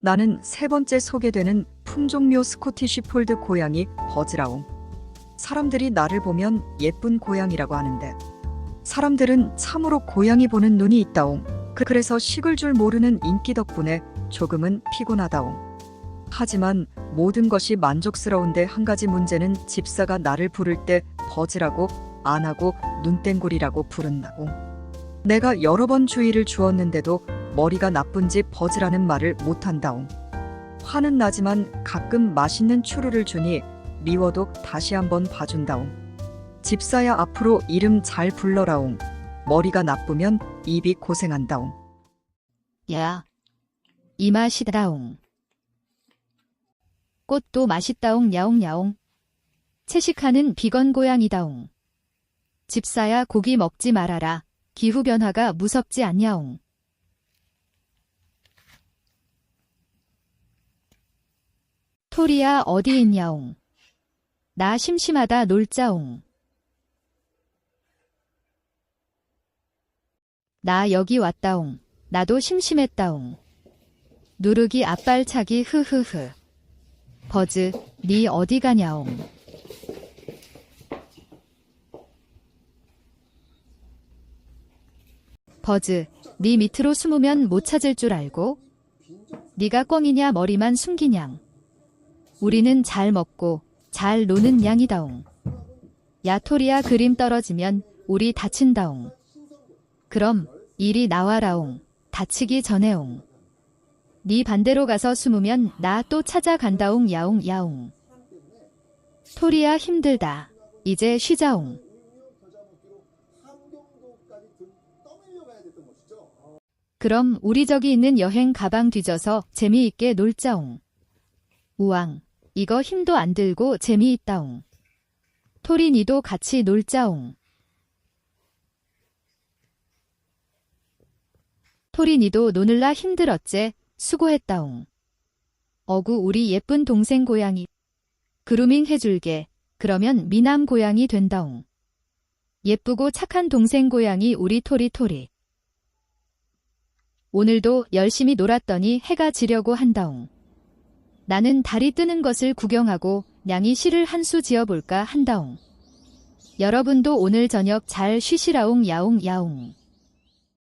나는 세 번째 소개되는 품종묘 스코티시 폴드 고양이 버즈라옹. 사람들이 나를 보면 예쁜 고양이라고 하는데 사람들은 참으로 고양이 보는 눈이 있다옹. 그- 그래서 식을 줄 모르는 인기 덕분에 조금은 피곤하다옹. 하지만 모든 것이 만족스러운데 한 가지 문제는 집사가 나를 부를 때 버즈라고 안 하고 눈땡골이라고 부른다옹. 내가 여러 번 주의를 주었는데도 머리가 나쁜지 버즈라는 말을 못한다옹. 화는 나지만 가끔 맛있는 추루를 주니 미워도 다시 한번 봐준다옹. 집사야 앞으로 이름 잘 불러라옹. 머리가 나쁘면 입이 고생한다옹. 야, 이 맛이다옹. 꽃도 맛있다옹 야옹야옹. 채식하는 비건 고양이다옹. 집사야 고기 먹지 말아라. 기후변화가 무섭지 않냐옹. 토리야 어디 있냐옹. 나 심심하다 놀자옹. 나 여기 왔다옹. 나도 심심했다옹. 누르기 앞발차기 흐흐흐. 버즈, 니 어디 가냐옹. 버즈, 니 밑으로 숨으면 못 찾을 줄 알고? 니가 꿩이냐 머리만 숨기냥. 우리는 잘 먹고 잘 노는 양이다옹. 야토리아 그림 떨어지면 우리 다친다옹. 그럼 이리 나와라옹. 다치기 전에옹. 네 반대로 가서 숨으면 나 또 찾아간다옹 야옹 야옹. 토리야 힘들다. 이제 쉬자옹. 그럼 우리 저기 있는 여행 가방 뒤져서 재미있게 놀자옹. 우왕, 이거 힘도 안 들고 재미있다옹. 토리 니도 같이 놀자옹. 토리 니도 노늘라 힘들었제. 수고했다옹. 어구 우리 예쁜 동생 고양이. 그루밍 해줄게. 그러면 미남 고양이 된다옹. 예쁘고 착한 동생 고양이 우리 토리 토리. 오늘도 열심히 놀았더니 해가 지려고 한다옹. 나는 달이 뜨는 것을 구경하고 냥이 시를 한 수 지어볼까 한다옹. 여러분도 오늘 저녁 잘 쉬시라옹 야옹 야옹.